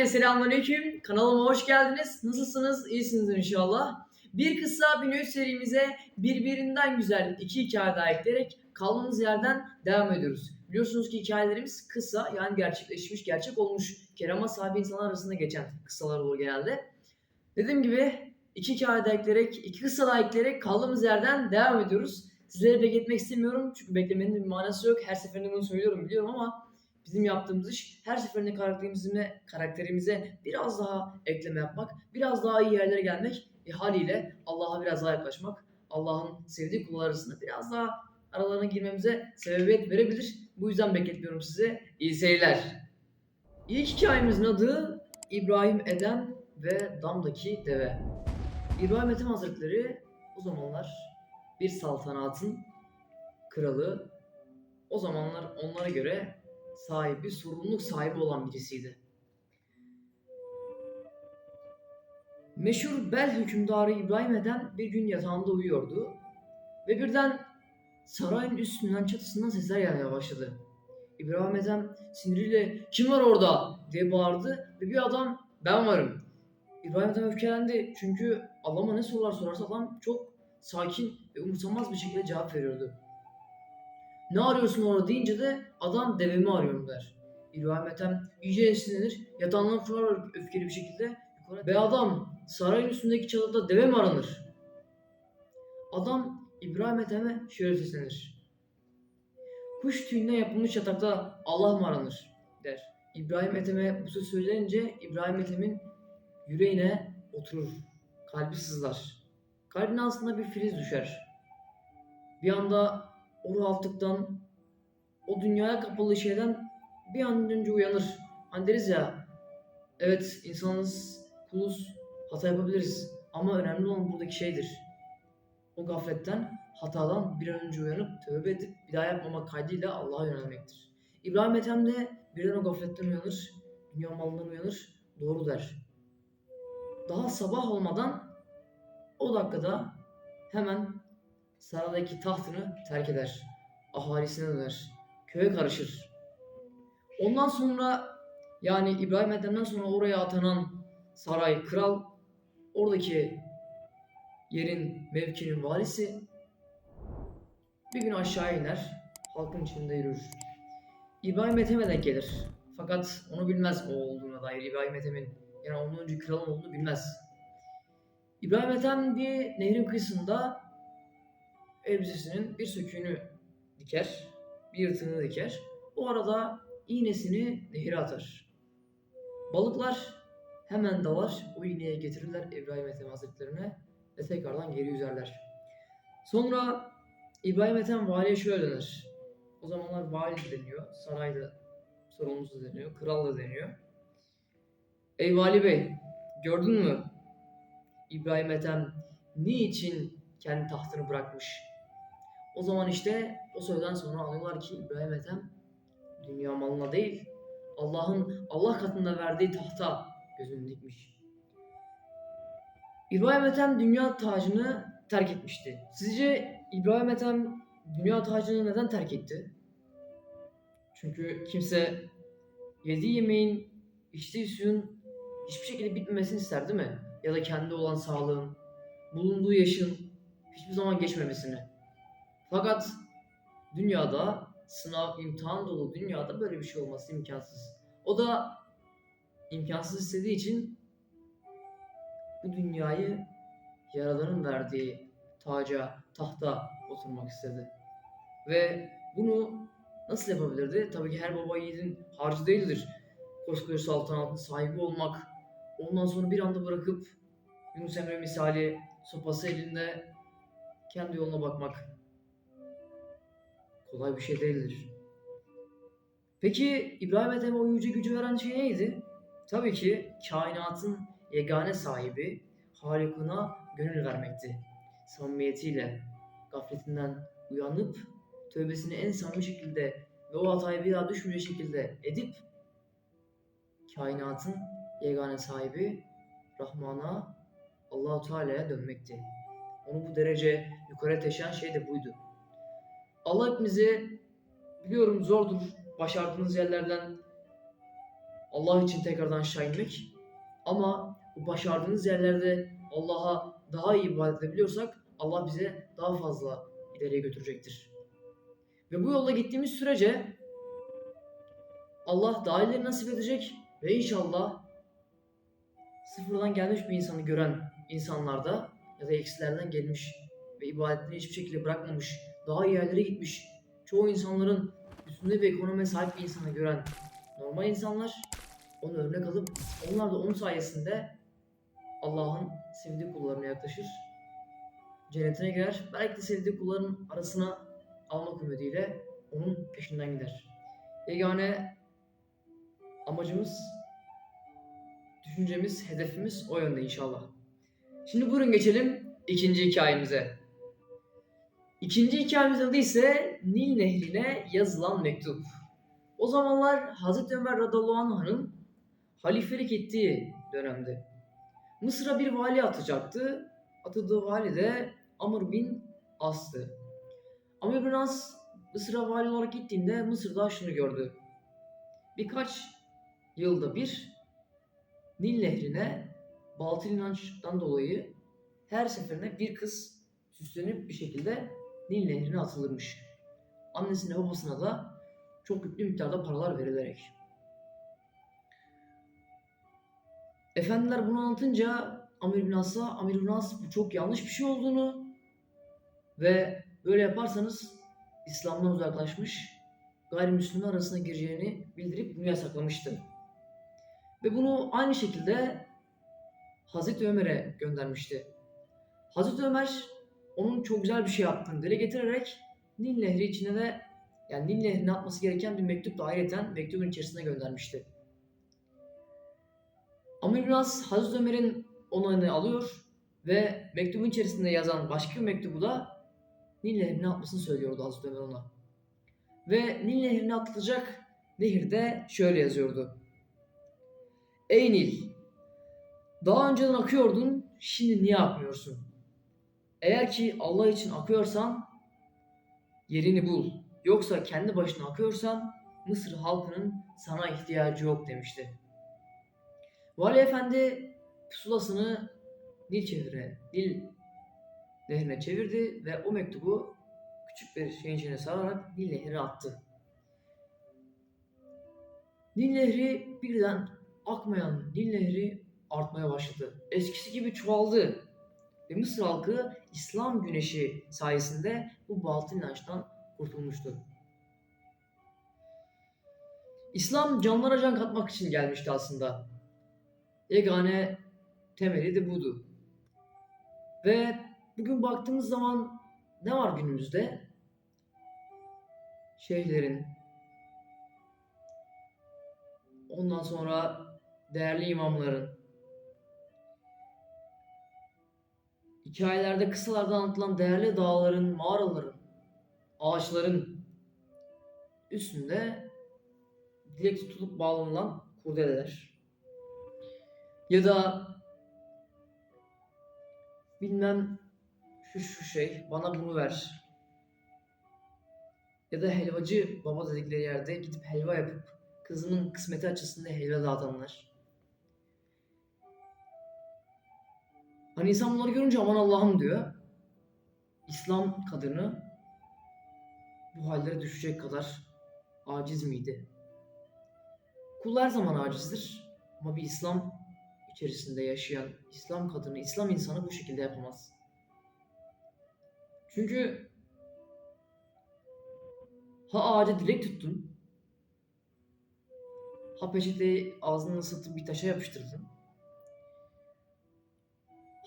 Herkese selamünaleyküm. Kanalıma hoş geldiniz. Nasılsınız? İyisinizdir inşallah. Bir kısa bir serimize birbirinden güzel iki hikaye daha ekleyerek kaldığımız yerden devam ediyoruz. Biliyorsunuz ki hikayelerimiz kısa yani gerçekleşmiş, gerçek olmuş kerama sahibi insanlar arasında geçen kıssalar olur genelde. Dediğim gibi iki hikaye daha ekleyerek, iki kısa daha ekleyerek kaldığımız yerden devam ediyoruz. Sizleri bekletmek istemiyorum çünkü beklemenin bir manası yok. Her seferinde bunu söylüyorum biliyorum ama bizim yaptığımız iş her seferinde karakterimize, karakterimize biraz daha ekleme yapmak, biraz daha iyi yerlere gelmek e, haliyle Allah'a biraz daha yaklaşmak, Allah'ın sevdiği kullar arasında biraz daha aralarına girmemize sebebiyet verebilir. Bu yüzden bekletmiyorum size. İyi seyirler. İlk hikayemizin adı İbrahim Eden ve Dam'daki Deve. İbrahim Ethem Hazretleri o zamanlar bir saltanatın kralı, o zamanlar onlara göre sahibi, sorumluluk sahibi olan birisiydi. Meşhur Bel hükümdarı İbrahim Eden bir gün yatağında uyuyordu ve birden sarayın üstünden çatısından sesler gelmeye başladı. İbrahim Ethem siniriyle kim var orada diye bağırdı ve bir adam ben varım. İbrahim Ethem öfkelendi çünkü adama ne sorular sorarsa adam çok sakin ve umursamaz bir şekilde cevap veriyordu. Ne arıyorsun orada deyince de adam devemi arıyorum der. İbrahim Ethem iyice sinirlenir, yatağından fırlar öfkeli bir şekilde. Be adam, sarayın üstündeki çadırda deve mi aranır? Adam İbrahim Ethem'e şöyle seslenir. Kuş tüyünden yapılmış yatakta Allah mı aranır? der. İbrahim Ethem'e bu söz söylenince İbrahim Ethem'in yüreğine oturur. Kalbi sızlar. Kalbine aslında bir filiz düşer. Bir anda o rahatlıktan, o dünyaya kapalı şeyden bir an önce uyanır. Hani deriz ya, evet insanız, kuluz, hata yapabiliriz. Ama önemli olan buradaki şeydir. O gafletten, hatadan bir an önce uyanıp tövbe edip bir daha yapmamak kaydıyla Allah'a yönelmektir. İbrahim Ethem de birden o gafletten uyanır, dünya malından uyanır, doğru der. Daha sabah olmadan o dakikada hemen saradaki tahtını terk eder. Ahalisine döner. Köye karışır. Ondan sonra yani İbrahim Ethem'den sonra oraya atanan saray, kral, oradaki yerin, mevkinin valisi bir gün aşağı iner, halkın içinde yürür. İbrahim Ethem'e denk gelir. Fakat onu bilmez o olduğuna dair İbrahim Ethem'in yani onun önce kralın olduğunu bilmez. İbrahim Ethem bir nehrin kıyısında elbisesinin bir söküğünü diker, bir yırtığını diker. O arada iğnesini nehire atar. Balıklar hemen dalar, o iğneye getirirler İbrahim Ethem Hazretlerine ve tekrardan geri yüzerler. Sonra İbrahim Ethem valiye şöyle denir. O zamanlar vali deniyor, sarayda sorumlusu deniyor, kral da deniyor. Ey vali bey, gördün mü? İbrahim Ethem niçin kendi tahtını bırakmış? O zaman işte o sözden sonra anlıyorlar ki İbrahim Ethem dünya malına değil Allah'ın Allah katında verdiği tahta gözünü dikmiş. İbrahim Ethem dünya tacını terk etmişti. Sizce İbrahim Ethem dünya tacını neden terk etti? Çünkü kimse yediği yemeğin, içtiği suyun hiçbir şekilde bitmemesini ister değil mi? Ya da kendi olan sağlığın, bulunduğu yaşın hiçbir zaman geçmemesini. Fakat dünyada sınav, imtihan dolu dünyada böyle bir şey olması imkansız. O da imkansız istediği için bu dünyayı Yaradan'ın verdiği taca, tahta oturmak istedi. Ve bunu nasıl yapabilirdi? Tabii ki her baba yiğidin harcı değildir. Koskoca saltanatın sahibi olmak, ondan sonra bir anda bırakıp Yunus Emre misali sopası elinde kendi yoluna bakmak kolay bir şey değildir. Peki İbrahim Ethem'e o yüce gücü veren şey neydi? Tabii ki kainatın yegane sahibi Halikuna gönül vermekti. Samimiyetiyle, gafletinden uyanıp tövbesini en samimi şekilde ve o hatayı bir daha düşmeyecek şekilde edip kainatın yegane sahibi Rahman'a Allahu Teala'ya dönmekti. Onu bu derece yukarı taşıyan şey de buydu. Allah hepimize biliyorum zordur başardığınız yerlerden Allah için tekrardan aşağı. Ama bu başardığınız yerlerde Allah'a daha iyi ibadet edebiliyorsak Allah bize daha fazla ileriye götürecektir. Ve bu yolda gittiğimiz sürece Allah daha ileri nasip edecek ve inşallah sıfırdan gelmiş bir insanı gören insanlarda ya da eksilerden gelmiş ve ibadetini hiçbir şekilde bırakmamış, daha iyi yerlere gitmiş, çoğu insanların üstünde bir ekonomiye sahip bir insanı gören normal insanlar onu örnek alıp onlar da onun sayesinde Allah'ın sevdiği kullarına yaklaşır. Cennetine girer. Belki de sevdiği kulların arasına almak ümidiyle onun peşinden gider. Yegane amacımız, düşüncemiz, hedefimiz o yönde inşallah. Şimdi buyurun geçelim ikinci hikayemize. İkinci hikayemizin adı ise Nil Nehri'ne yazılan mektup. O zamanlar Hazreti Ömer radıyallahu anh'ın halifelik ettiği dönemde. Mısır'a bir vali atacaktı. Atadığı vali de Amr bin As'tı. Amr bin As Mısır'a vali olarak gittiğinde Mısır'da şunu gördü. Birkaç yılda bir Nil Nehri'ne batıl inançtan dolayı her seferinde bir kız süslenip bir şekilde Nil Nehri'ne atılırmış. Annesine babasına da çok yüklü miktarda paralar verilerek. Efendiler bunu anlatınca Amir bin As'a, Amir bin As bu çok yanlış bir şey olduğunu ve böyle yaparsanız İslam'dan uzaklaşmış, gayrimüslimler arasına gireceğini bildirip bunu yasaklamıştı. Ve bunu aynı şekilde Hazreti Ömer'e göndermişti. Hazreti Ömer onun çok güzel bir şey yaptığını dile getirerek Nil Nehri içine de yani Nil Nehri'ne atması gereken bir mektup da ayrıca mektubun içerisine göndermişti. Amr bin As Hazreti Ömer'in onayını alıyor ve mektubun içerisinde yazan başka bir mektubu da Nil Nehri'ne atmasını söylüyordu Hazreti Ömer ona. Ve Nil Nehri'ne atılacak nehirde şöyle yazıyordu. Ey Nil! Daha önceden akıyordun, şimdi niye akmıyorsun? Eğer ki Allah için akıyorsan yerini bul. Yoksa kendi başına akıyorsan Mısır halkının sana ihtiyacı yok demişti. Vali Efendi pusulasını Nil çevirine, Nil nehrine çevirdi ve o mektubu küçük bir şeyin içine sararak Nil nehrine attı. Nil nehri birden akmayan Nil nehri artmaya başladı. Eskisi gibi çoğaldı. Ve Mısır halkı İslam güneşi sayesinde bu batıl inançtan kurtulmuştu. İslam canlara can katmak için gelmişti aslında. Yegane temeli de budu. Ve bugün baktığımız zaman ne var günümüzde? Şeyhlerin, ondan sonra değerli imamların, hikayelerde kısalarda anlatılan değerli dağların, mağaraların, ağaçların üstünde dilek tutulup bağlanılan kurdeleler. Ya da bilmem şu şu şey bana bunu ver. Ya da helvacı baba dedikleri yerde gidip helva yapıp kızının kısmeti açısında helva dağıtanlar. Hani insan bunları görünce aman Allah'ım diyor. İslam kadını bu hallere düşecek kadar aciz miydi? Kul her zaman acizdir. Ama bir İslam içerisinde yaşayan İslam kadını, İslam insanı bu şekilde yapamaz. Çünkü ha ağaca dilek tuttun, ha peçeteyi ağzını ısıtıp bir taşa yapıştırdın,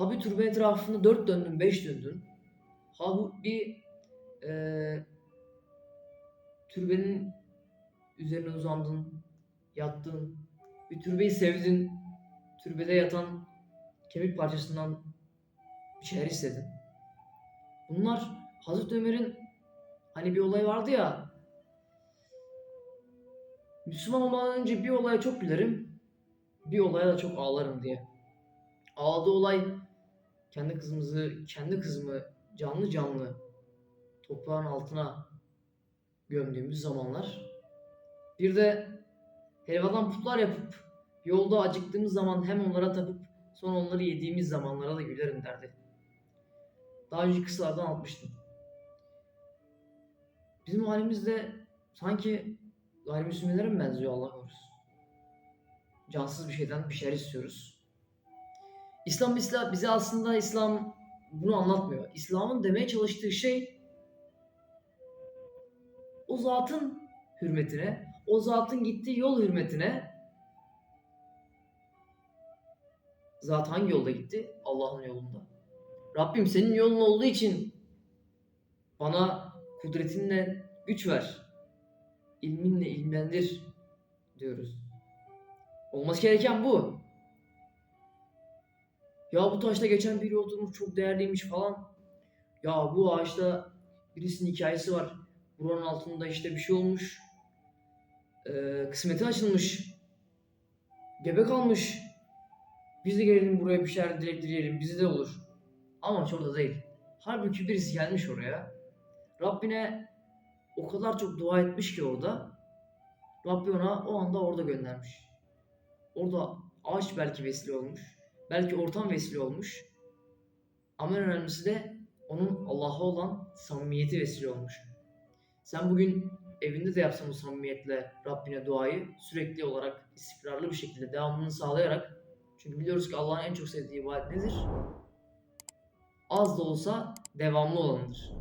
ha türbe etrafında dört döndün, beş döndün, ha bir eee türbenin üzerine uzandın, yattın, bir türbeyi sevdin, türbede yatan kemik parçasından bir şeyler hissedin. Bunlar Hazreti Ömer'in hani bir olay vardı ya Müslüman olmadan önce bir olaya çok gülerim, bir olaya da çok ağlarım diye. Ağladığı olay kendi kızımızı, kendi kızımı canlı canlı toprağın altına gömdüğümüz zamanlar. Bir de helvadan putlar yapıp yolda acıktığımız zaman hem onlara tapıp sonra onları yediğimiz zamanlara da gülerim derdi. Daha önce kısalardan atmıştım. Bizim halimiz de sanki gayrimüslimlere mi benziyor Allah korusun. Cansız bir şeyden bir şeyler istiyoruz. İslam İslam bize aslında İslam bunu anlatmıyor. İslam'ın demeye çalıştığı şey o zatın hürmetine, o zatın gittiği yol hürmetine zat hangi yolda gitti? Allah'ın yolunda. Rabbim senin yolun olduğu için bana kudretinle güç ver. ilminle ilmendir diyoruz. Olması gereken bu. Ya bu taşta geçen biri oturmuş çok değerliymiş falan. Ya bu ağaçta birisinin hikayesi var. Buranın altında işte bir şey olmuş. Ee, kısmeti açılmış. Gebe kalmış. Biz de gelelim buraya bir şeyler dilek dileyelim. Bizi de olur. Ama orada değil. Halbuki birisi gelmiş oraya. Rabbine o kadar çok dua etmiş ki orada. Rabbi ona o anda orada göndermiş. Orada ağaç belki vesile olmuş. Belki ortam vesile olmuş. Ama en önemlisi de onun Allah'a olan samimiyeti vesile olmuş. Sen bugün evinde de yapsan o samimiyetle Rabbine duayı sürekli olarak istikrarlı bir şekilde devamını sağlayarak çünkü biliyoruz ki Allah'ın en çok sevdiği ibadet nedir? Az da olsa devamlı olanıdır.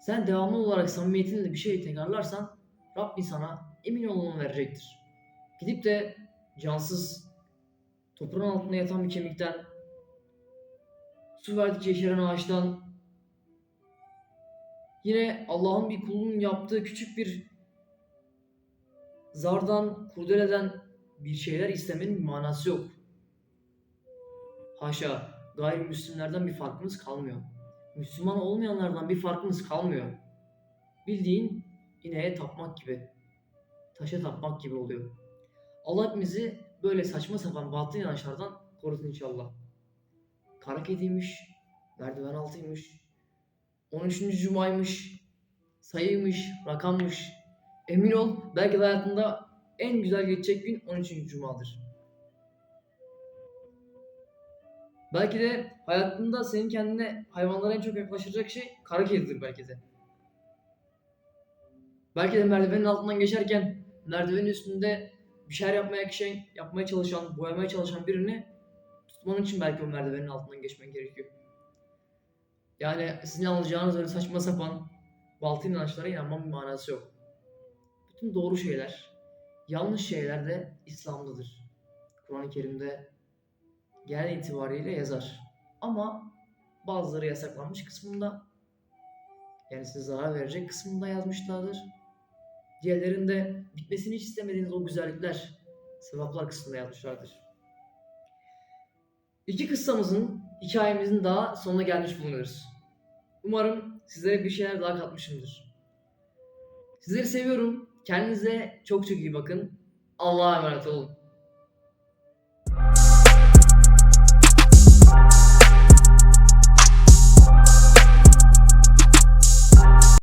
Sen devamlı olarak samimiyetinle bir şey tekrarlarsan Rabbin sana emin ol onu verecektir. Gidip de cansız toprağın altında yatan bir kemikten su verdikçe yeşeren ağaçtan yine Allah'ın bir kulunun yaptığı küçük bir zardan, kurdeleden bir şeyler istemenin bir manası yok. Haşa, gayrimüslimlerden bir farkımız kalmıyor. Müslüman olmayanlardan bir farkımız kalmıyor. Bildiğin ineğe tapmak gibi, taşa tapmak gibi oluyor. Allah hepimizi böyle saçma sapan batıl inançlardan korusun inşallah. Kara kediymiş, merdiven altıymış, 13. cumaymış, sayıymış, rakammış. Emin ol belki de hayatında en güzel geçecek gün 13. cumadır. Belki de hayatında senin kendine hayvanlara en çok yaklaştıracak şey kara kedidir belki de. Belki de merdivenin altından geçerken merdivenin üstünde bir şeyler yapmaya şey, yapmaya çalışan, boyamaya çalışan birini tutman için belki o merdivenin altından geçmen gerekiyor. Yani sizin alacağınız öyle saçma sapan baltı inançlara inanmanın bir manası yok. Bütün doğru şeyler, yanlış şeyler de İslam'dadır. Kur'an-ı Kerim'de genel itibariyle yazar. Ama bazıları yasaklanmış kısmında yani size zarar verecek kısmında yazmışlardır. Diğerlerinde bitmesini hiç istemediğiniz o güzellikler, sevaplar kısmında yazmışlardır. İki kıssamızın, hikayemizin daha sonuna gelmiş bulunuyoruz. Umarım sizlere bir şeyler daha katmışımdır. Sizleri seviyorum. Kendinize çok çok iyi bakın. Allah'a emanet olun.